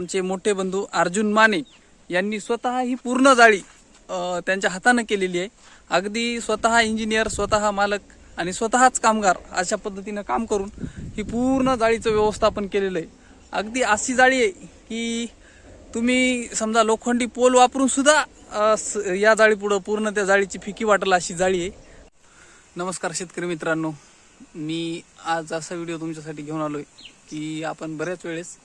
आमचे मोठे बंधू अर्जुन माने यांनी स्वतः ही पूर्ण जाळी त्यांच्या हातानं केलेली आहे. अगदी स्वतः इंजिनियर स्वतः मालक आणि स्वतःच कामगार अशा पद्धतीनं काम करून ही पूर्ण जाळीचं व्यवस्थापन केलेलं आहे. अगदी अशी जाळी आहे की तुम्ही समजा लोखंडी पोल वापरून सुद्धा स- या जाळीपुढं पूर्ण त्या जाळीची फिकी वाटेल अशी जाळी आहे. नमस्कार शेतकरी मित्रांनो. मी आज असा व्हिडिओ तुमच्यासाठी घेऊन आलोय की आपण बऱ्याच वेळेस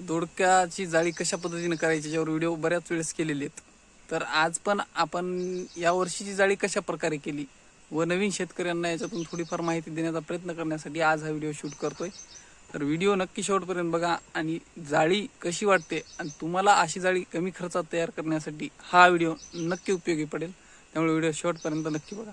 दोडक्याची जाळी कशा पद्धतीने करायची याच्यावर व्हिडिओ बऱ्याच वेळेस केलेले आहेत. तर आज पण आपण या वर्षीची जाळी कशा प्रकारे केली? व नवीन शेतकऱ्यांना याच्यातून थोडीफार माहिती देण्याचा प्रयत्न करण्यासाठी आज हा व्हिडिओ शूट करतोय. तर व्हिडिओ नक्की शेवटपर्यंत बघा आणि जाळी कशी वाटते आणि तुम्हाला अशी जाळी कमी खर्चात तयार करण्यासाठी हा व्हिडिओ नक्की उपयोगी पडेल. त्यामुळे व्हिडिओ शेवटपर्यंत नक्की बघा.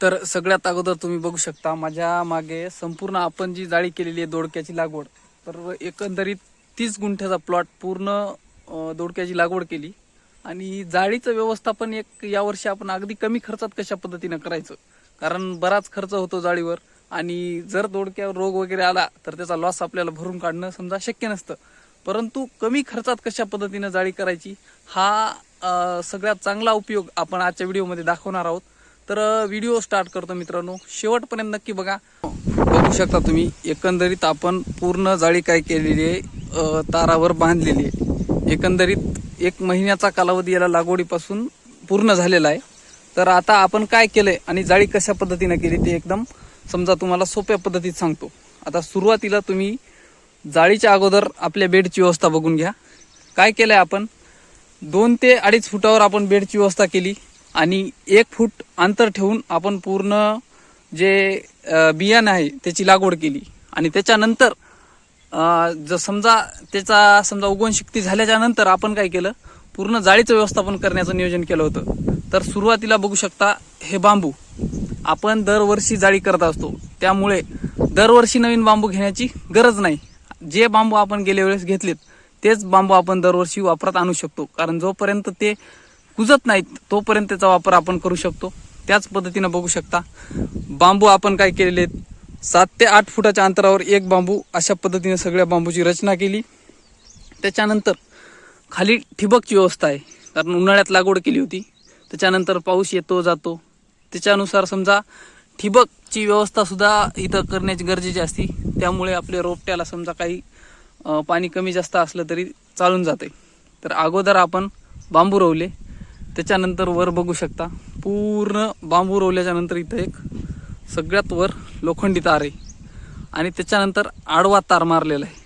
तर सगळ्यात अगोदर तुम्ही बघू शकता माझ्या मागे संपूर्ण आपण जी जाळी केलेली आहे दोडक्याची लागवड तर एकंदरीत तीस गुंठ्याचा प्लॉट पूर्ण दोडक्याची लागवड केली. आणि जाळीचं व्यवस्थापन एक यावर्षी आपण अगदी कमी खर्चात कशा पद्धतीनं करायचं? कारण बराच खर्च होतो जाळीवर. आणि जर दोडक्यावर रोग वगैरे आला तर त्याचा लॉस आपल्याला भरून काढणं समजा शक्य नसतं. परंतु कमी खर्चात कशा पद्धतीनं जाळी करायची हा सगळ्यात चांगला उपयोग आपण आजच्या व्हिडिओमध्ये दाखवणार आहोत. तर व्हिडिओ स्टार्ट करतो मित्रांनो. शेवटपर्यंत नक्की बघा. शकता तुम्ही एकंदरीत आपण पूर्ण जाळी काय केलेली आहे तारावर बांधलेली आहे. एकंदरीत एक महिन्याचा कालावधी याला लागवडीपासून पूर्ण झालेला आहे. तर आता आपण काय केलंय आणि जाळी कशा पद्धतीनं केली ते एकदम समजा तुम्हाला सोप्या पद्धतीत सांगतो. आता सुरुवातीला तुम्ही जाळीच्या अगोदर आपल्या बेडची व्यवस्था बघून घ्या. काय केलंय आपण? दोन ते अडीच फुटावर आपण बेडची व्यवस्था केली आणि एक फूट अंतर ठेवून आपण पूर्ण जे बियाणं आहे त्याची लागवड केली. आणि त्याच्यानंतर जर समजा त्याचा समजा उगवण शक्ती झाल्याच्यानंतर आपण काय केलं? पूर्ण जाळीचं व्यवस्थापन करण्याचं नियोजन केलं होतं. तर सुरुवातीला बघू शकता हे बांबू आपण दरवर्षी जाळी करत असतो. त्यामुळे दरवर्षी नवीन बांबू घेण्याची गरज नाही. जे बांबू आपण गेल्या वेळेस घेतलेत तेच बांबू आपण दरवर्षी वापरात आणू शकतो. कारण जोपर्यंत ते कुजत नाहीत तोपर्यंत त्याचा वापर आपण करू शकतो. त्याच पद्धतीनं बघू शकता. बांबू आपण काय केलेले आहेत सात ते आठ फुटाच्या अंतरावर एक बांबू अशा पद्धतीने सगळ्या बांबूची रचना केली. त्याच्यानंतर खाली ठिबकची व्यवस्था आहे. कारण उन्हाळ्यात लागवड केली होती. त्याच्यानंतर पाऊस येतो जातो. त्याच्यानुसार समजा ठिबकची व्यवस्थासुद्धा इथं करण्याची गरजेची असते. त्यामुळे आपल्या रोपट्याला समजा काही पाणी कमी जास्त असलं तरी चालून जाते. तर अगोदर आपण बांबू रोवले. त्याच्यानंतर वर बघू शकता. पूर्ण बांबू रोवल्याच्या नंतर इथं एक सगळ्यात वर लोखंडी तार. आहे आणि त्याच्यानंतर आडवा तार मारलेला आहे.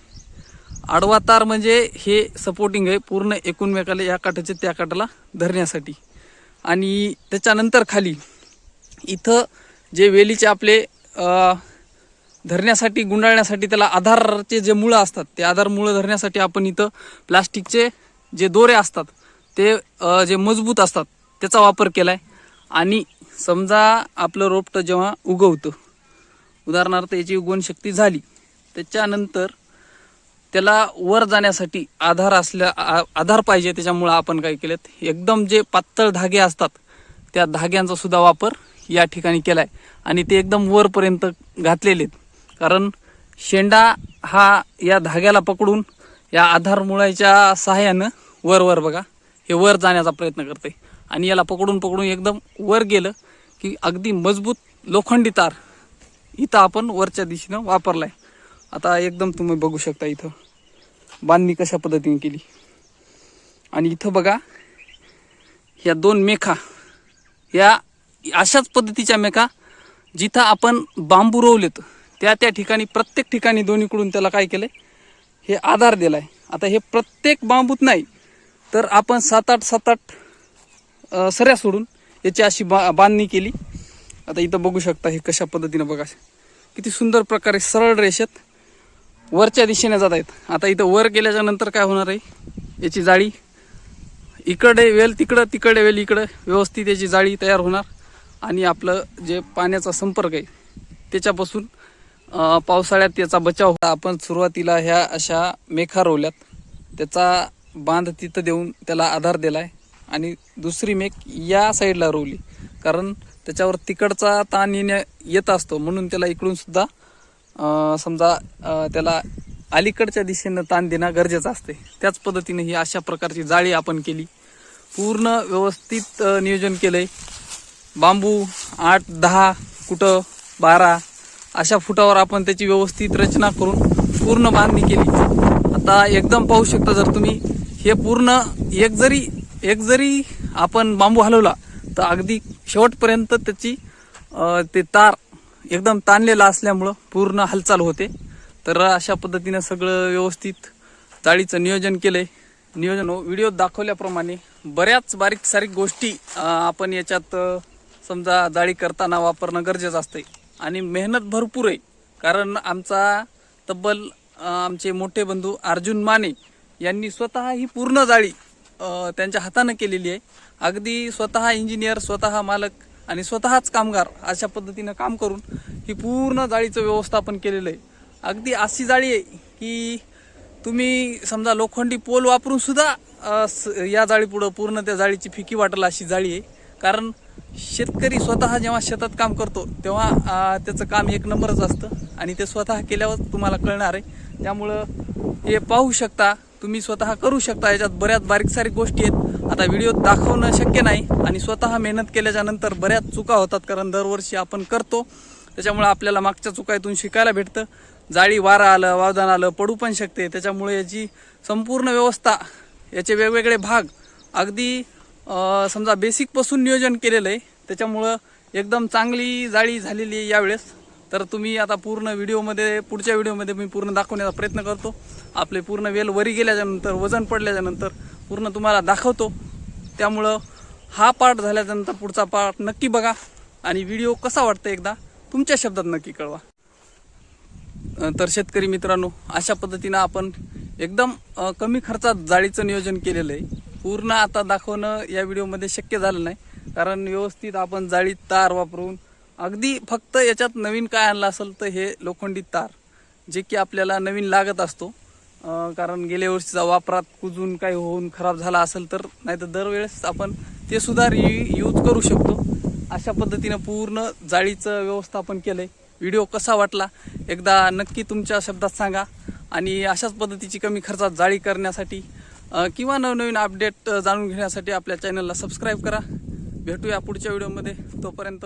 आडवा तार म्हणजे हे सपोर्टिंग आहे पूर्ण एकूणमेकाला या काठाचे त्या काठाला धरण्यासाठी. आणि त्याच्यानंतर खाली इथं जे वेलीचे आपले धरण्यासाठी गुंडाळण्यासाठी त्याला आधारचे जे मुळं असतात ते आधार मुळं धरण्यासाठी आपण इथं प्लास्टिकचे जे दोरे असतात ते जे मजबूत असतात त्याचा वापर केला आहे आणि समजा आपलं रोपटं जेव्हा उगवतं उदाहरणार्थ याची उगवण शक्ती झाली त्याच्यानंतर त्याला वर जाण्यासाठी आधार असल्या आ- आधार पाहिजे त्याच्यामुळं आपण काय केलेत एकदम जे पातळ धागे असतात त्या धाग्यांचा सुद्धा वापर या ठिकाणी केला आहे आणि ते एकदम वरपर्यंत घातलेले आहेत. कारण शेंडा हा या धाग्याला पकडून या आधार मुळाच्या सहाय्यानं वर वर बघा. हे वर जाण्याचा प्रयत्न करते आणि याला पकडून पकडून एकदम वर गेलं की अगदी मजबूत लोखंडी तार इथं आपण वरच्या दिशेनं वापरलाय. आता एकदम तुम्ही बघू शकता इथं. बांधणी कशा पद्धतीने केली. आणि इथं बघा ह्या दोन मेखा या अशाच पद्धतीच्या मेखा जिथं आपण बांबू रोवलेत त्या त्या ठिकाणी प्रत्येक ठिकाणी दोन्हीकडून त्याला काय केलं हे आधार दिलाय. आता हे प्रत्येक बांबूत नाही तर आपण सात आठ सात आठ सऱ्या सोडून याची अशी बा बांधणी केली. आता इथं बघू शकता हे कशा पद्धतीनं बघा. किती सुंदर प्रकारे सरळ रेषेत वरच्या दिशेने जात आहेत. आता इथं वर गेल्याच्यानंतर काय होणार आहे? याची जाळी इकडे वेल तिकडं तिकडे वेल इकडं व्यवस्थित याची जाळी तयार होणार. आणि आपलं जे पाण्याचा संपर्क आहे त्याच्यापासून पावसाळ्यात याचा बचाव होता आपण सुरुवातीला ह्या अशा मेखा रोवल्यात त्याचा बांध तिथं देऊन त्याला आधार दिलाय. आणि दुसरी मेक या साईडला रोवली. कारण त्याच्यावर तिकडचा ताण येण्या येत असतो. म्हणून त्याला इकडून सुद्धा समजा त्याला अलीकडच्या दिशेनं ताण देणं गरजेचं असते. त्याच पद्धतीने ही अशा प्रकारची जाळी आपण केली. पूर्ण व्यवस्थित नियोजन नियोजन केलंय. बांबू आठ दहा कुठं बारा अशा फुटावर आपण त्याची व्यवस्थित रचना करून पूर्ण बांधणी केली. आता एकदम पाहू शकता जर तुम्ही हे पूर्ण एक जरी एक जरी आपण बांबू हलवला तर अगदी शेवटपर्यंत त्याची ते तार एकदम ताणलेला असल्यामुळं पूर्ण हालचाल होते. तर अशा पद्धतीनं सगळं व्यवस्थित जाळीचं नियोजन केलंय. नियोजन हो, व्हिडिओ दाखवल्याप्रमाणे बऱ्याच बारीक सारीक गोष्टी आपण याच्यात समजा जाळी करताना वापरणं गरजेचं असते आणि मेहनत भरपूर आहे. कारण आमचा तब्बल आमचे मोठे बंधू अर्जुन माने यांनी स्वतः ही पूर्ण जाळी त्यांच्या हातानं केलेली आहे. अगदी स्वतः इंजिनियर स्वतः मालक आणि स्वतःच कामगार अशा पद्धतीनं काम करून ही पूर्ण जाळीचं व्यवस्थापन केलेलं आहे. अगदी अशी जाळी आहे की तुम्ही समजा लोखंडी पोल वापरून सुद्धा स- या जाळीपुढं पूर्ण त्या जाळीची फिकी वाटेल अशी जाळी आहे. कारण शेतकरी स्वतः जेव्हा शेतात काम करतो तेव्हा त्याचं काम एक नंबरच असतं आणि ते स्वतः केल्यावर तुम्हाला कळणार आहे. त्यामुळं हे पाहू शकता तुम्ही स्वतः करू शकता. याच्यात बऱ्याच बारीक सारीक गोष्टी आहेत. आता व्हिडिओ दाखवणं शक्य नाही आणि स्वतः मेहनत केल्याच्यानंतर बऱ्याच चुका होतात कारण दरवर्षी आपण करतो. त्याच्यामुळे आपल्याला मागच्या चुकाईतून शिकायला भेटतं. जाळी वारा आलं वावदान आलं पडू पण शकते. त्याच्यामुळे याची संपूर्ण व्यवस्था याचे वेगवेगळे भाग अगदी समजा बेसिकपासून नियोजन केलेलं आहे. त्याच्यामुळं एकदम चांगली जाळी झालेली आहे यावेळेस. तर तुम्ही आता पूर्ण व्हिडिओमध्ये पुढच्या व्हिडिओमध्ये मी पूर्ण दाखवण्याचा प्रयत्न करतो. आपले पूर्ण वेल वरी गेल्याच्यानंतर वजन पडल्याच्यानंतर पूर्ण तुम्हाला दाखवतो. त्यामुळं हा पार्ट झाल्यानंतर पुढचा पार्ट नक्की बघा. आणि व्हिडिओ कसा वाटतं एकदा तुमच्या शब्दात नक्की कळवा. तर शेतकरी मित्रांनो अशा पद्धतीनं आपण एकदम कमी खर्चात जाळीचं नियोजन केलेलं आहे. पूर्ण आता दाखवणं या व्हिडिओमध्ये शक्य झालं नाही. कारण व्यवस्थित आपण जाळी तार वापरून अगदी फक्त याच्यात नवीन काय आणलं असेल तर हे लोखंडी तार जे की आपल्याला नवीन लागत असतो. कारण गेल्या वर्षीचा वापरात कुजून काही होऊन खराब झाला असेल तर नाही तर दरवेळेस आपण ते सुद्धा यूज करू शकतो. अशा पद्धतीनं पूर्ण जाळीचं व्यवस्थापन केलं आहे व्हिडिओ कसा वाटला? एकदा नक्की तुमच्या शब्दात सांगा. आणि अशाच पद्धतीची कमी खर्चात जाळी करण्यासाठी किंवा नवनवीन अपडेट जाणून घेण्यासाठी आपल्या चॅनलला सबस्क्राईब करा. भेटूया पुढच्या व्हिडिओमध्ये. तोपर्यंत